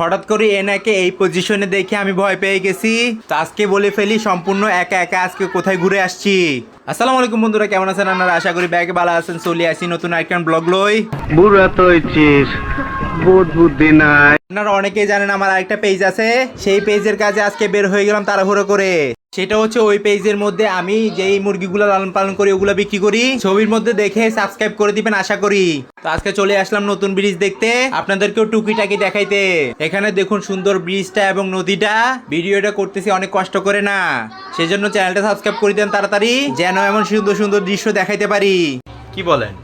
হঠাৎ করে এনাকে এই পজিশনে দেখে আমি ভয় পেয়ে গেছি। তো আজকে বলে ফেলি, সম্পূর্ণ একা একা আজকে কোথায় ঘুরে আসছি? আসসালামু আলাইকুম বন্ধুরা কেমন আছেন আপনারা? আশা করি ব্যাগে ভালো আছেন। চলে আসি নতুন আরেকটা ব্লগ লই। বুড়া তো হয়েছিস বোধ বুদ্ধি নাই। আপনারা অনেকেই জানেন আমার আরেকটা পেজ আছে। সেই পেজের কাজে আজকে বের হয়ে গেলাম তাড়াহুড়ো করে। সেটা হচ্ছে ওই পেজের মধ্যে আমি যেই মুরগিগুলো লালন পালন করি ওগুলো বিক্রি করি। ছবির মধ্যে দেখে সাবস্ক্রাইব করে দিবেন আশা করি। তো আজকে চলে আসলাম নতুন ব্রিজ দেখতে। আপনাদেরকেও টুকিটাকি দেখাইতে। এখানে দেখুন সুন্দর ব্রিজটা এবং নদীটা। ভিডিওটা করতেছি অনেক কষ্ট করে না। সেজন্য চ্যানেলটা সাবস্ক্রাইব করে দেন তাড়াতাড়ি যেন এমন সুন্দর সুন্দর দৃশ্য দেখাইতে পারি। কি বলেন?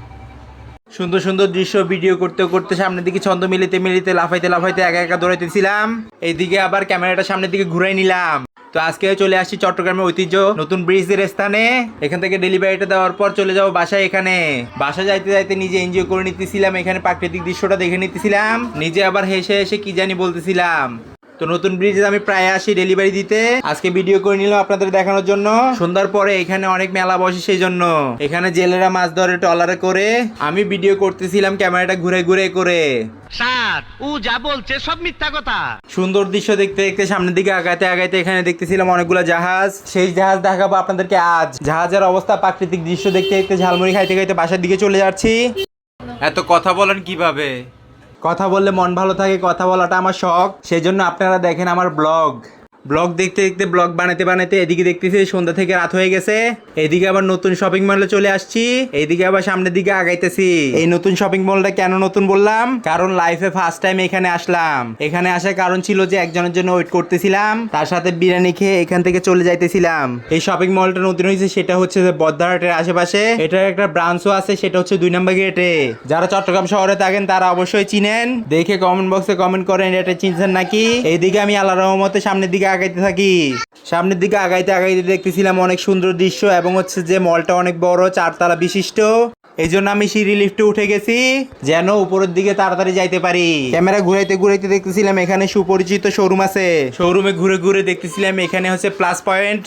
সুন্দর সুন্দর দৃশ্য ভিডিও করতে করতে সামনের দিকে ছন্দ মিলিতে মিলিতে লাফাইতে লাফাইতে একা একা দৌড়াইতেছিলাম। এইদিকে আবার ক্যামেরাটা সামনের দিকে ঘুরাই নিলাম। তো আজকে চলে আসছি চট্টগ্রামের ঐতিহ্য নতুন ব্রিজের স্থানে। এখান থেকে ডেলিভারিটা দেওয়ার পর চলে যাব বাসায় এখানে। বাসা যাইতে যাইতে নিজে এনজয় করে নিতেছিলাম এখানে প্রাকৃতিক দৃশ্যটা দেখে নিতেছিলাম। নিজে আবার হেসে হেসে কি জানি বলতেছিলাম। তো নতুন ব্রিজে আমি প্রায় আসি ডেলিভারি দিতে। আজকে ভিডিও করে নিলাম আপনাদের দেখানোর জন্য। সন্ধ্যার পরে এখানে অনেক মেলা বসে সেই জন্য। এখানে জেলেরা মাছ ধরে টলারে করে। আমি ভিডিও করতেছিলাম ক্যামেরাটা ঘুরে ঘুরে করে। স্যার ও যা বলছে সব মিথ্যা কথা। সুন্দর দৃশ্য দেখতে দেখতে সামনের দিকে আগাইতে আগাইতে এখানে দেখতেছিলাম অনেকগুলো জাহাজ। সেই জাহাজ দেখাবো আপনাদেরকে আজ। জাহাজের অবস্থা প্রাকৃতিক দৃশ্য দেখতে দেখতে ঝালমুড়ি খাইতে খাইতে বাসার দিকে চলে যাচ্ছি। এত কথা বলেন কীভাবে? কথা বললে মন ভালো থাকে, কথা বলাটা আমার শখ। সেই জন্য আপনারা দেখেন আমার ব্লগ। ব্লগ দেখতে দেখতে, ব্লগ বানাতে বানাতে এদিকে দেখতেছি সন্ধ্যা থেকে রাত হয়ে গেছে। এদিকে আবার নতুন শপিং মলে চলে আসছি। এইদিকে আবার সামনের দিকে আগাইতেছি। এই নতুন শপিং মলটা কেন নতুন বললাম? কারণ লাইফে ফার্স্ট টাইম এখানে আসলাম। এখানে আসার কারণ ছিল যে একজনের জন্য ওয়েট করতেছিলাম। তার সাথে বিরিয়ানি খেয়ে এখান থেকে চলে যাইতেছিলাম। এই শপিং মলটা নতুন হয়েছে, সেটা হচ্ছে যে বদ্দারহাটের আশেপাশে। এটার একটা ব্রাঞ্চও আছে, সেটা হচ্ছে দুই নম্বর গেটে যারা চট্টগ্রাম শহরে থাকেন, তারা অবশ্যই চিনেন। দেখে কমেন্ট বক্সে কমেন্ট করেন, এটা চিনছেন নাকি? এইদিকে আমি আল্লাহ রহমতে সামনের দিকে আগাইতে থাকি। সামনের দিকে আগাইতে আগাইতে দেখতেছিলাম অনেক সুন্দর দৃশ্য এবং হচ্ছে যে মলটা অনেক বড়, চারতলা বিশিষ্ট। এই জন্য আমি সিঁড়ি লিফটে উঠে গেছি, যেন উপরের দিকে তাড়াতাড়ি যাইতে পারি। ক্যামেরা ঘুরাইতে ঘুরাইতে দেখতেছিলাম এখানে সুপরিচিত শোরুম আছে। শোরুমে ঘুরে ঘুরে দেখতেছিলাম এখানে হচ্ছে প্লাস পয়েন্ট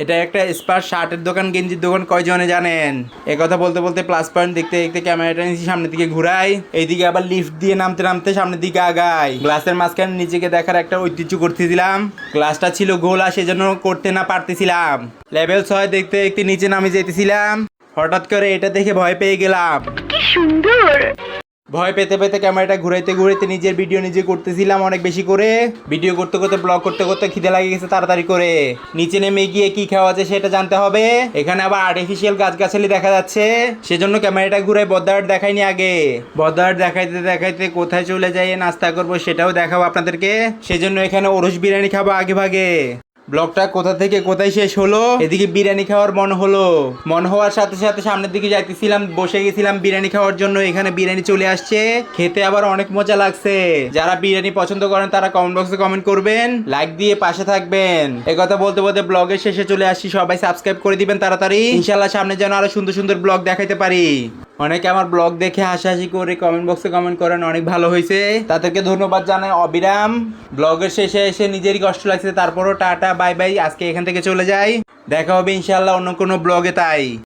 এটা একটা স্পার শার্টের দোকান, গেঞ্জির দোকান, কয়জনে জানেন? এ কথা বলতে বলতে প্লাস পয়েন্ট দেখতে দেখতে ক্যামেরাটা নিচ্ছি সামনের দিকে ঘুরাই, এইদিকে আবার লিফট দিয়ে নামতে নামতে সামনের দিকে আগাই। গ্লাসের মাঝখানে নিজেকে দেখার একটা ঐতিহ্য করতেছিলাম। গ্লাসটা ছিল গোলা সেজন্য করতে না পারতেছিলাম। লেভেল ছয় দেখতে দেখতে নিচে নামে যেতেছিলাম। হঠাৎ করে এটা দেখে ভয় পেয়ে গেলাম। ভয় পেতে পেতে ক্যামেরাটা ঘুরাইতে ঘুরাইতে নিজের ভিডিও নিজে করতেছিলাম অনেক বেশি করে। ভিডিও করতে করতে ব্লগ করতে করতে খিদে লাগে গেছে তাড়াতাড়ি করে। নিচে নেমে গিয়ে কি খাওয়া আছে সেটা জানতে হবে। এখানে আবার আর্টিফিশিয়াল গাছগাছালি দেখা যাচ্ছে। সেজন্য ক্যামেরাটা ঘুরে বদ্দাহাট দেখাইনি আগে। বদ্দাহাট দেখাইতে দেখাইতে কোথায় চলে যাই, নাস্তা করব সেটাও দেখাবো আপনাদেরকে। সেজন্য এখানে ওরস বিরিয়ানি খাব আগে ভাগে। ব্লগটা কোথা থেকে কোথায় শেষ হলো? এদিকে বিরিয়ানি খাওয়ার মন হলো। মন হওয়ার সাথে সাথে সামনের দিকে যাইতেছিলাম, বসে গেছিলাম বিরিয়ানি খাওয়ার জন্য। এখানে বিরিয়ানি চলে আসছে। খেতে আবার অনেক মজা লাগছে। যারা বিরিয়ানি পছন্দ করেন, তারা কমেন্ট বক্সে কমেন্ট করবেন। লাইক দিয়ে পাশে থাকবেন। কথা বলতে বলতে ব্লগের শেষে চলে আসছি। সবাই সাবস্ক্রাইব করে দিবেন তাড়াতাড়ি। ইনশাল্লাহ সামনে যেন আরও সুন্দর সুন্দর ব্লগ দেখাইতে পারি। অনেকে আমার ব্লগ দেখে হাসাহাসি করে কমেন্ট বক্সে কমেন্ট করেন, অনেক ভালো হয়েছে। তাদেরকে ধন্যবাদ জানাই, অবিরাম। ব্লগের শেষে এসে নিজেরই কষ্ট লাগছে, তারপরও টাটা, বাই বাই, আজকে এখান থেকে চলে যাই। দেখা হবে ইনশাল্লাহ অন্য কোনো ব্লগে, তাই।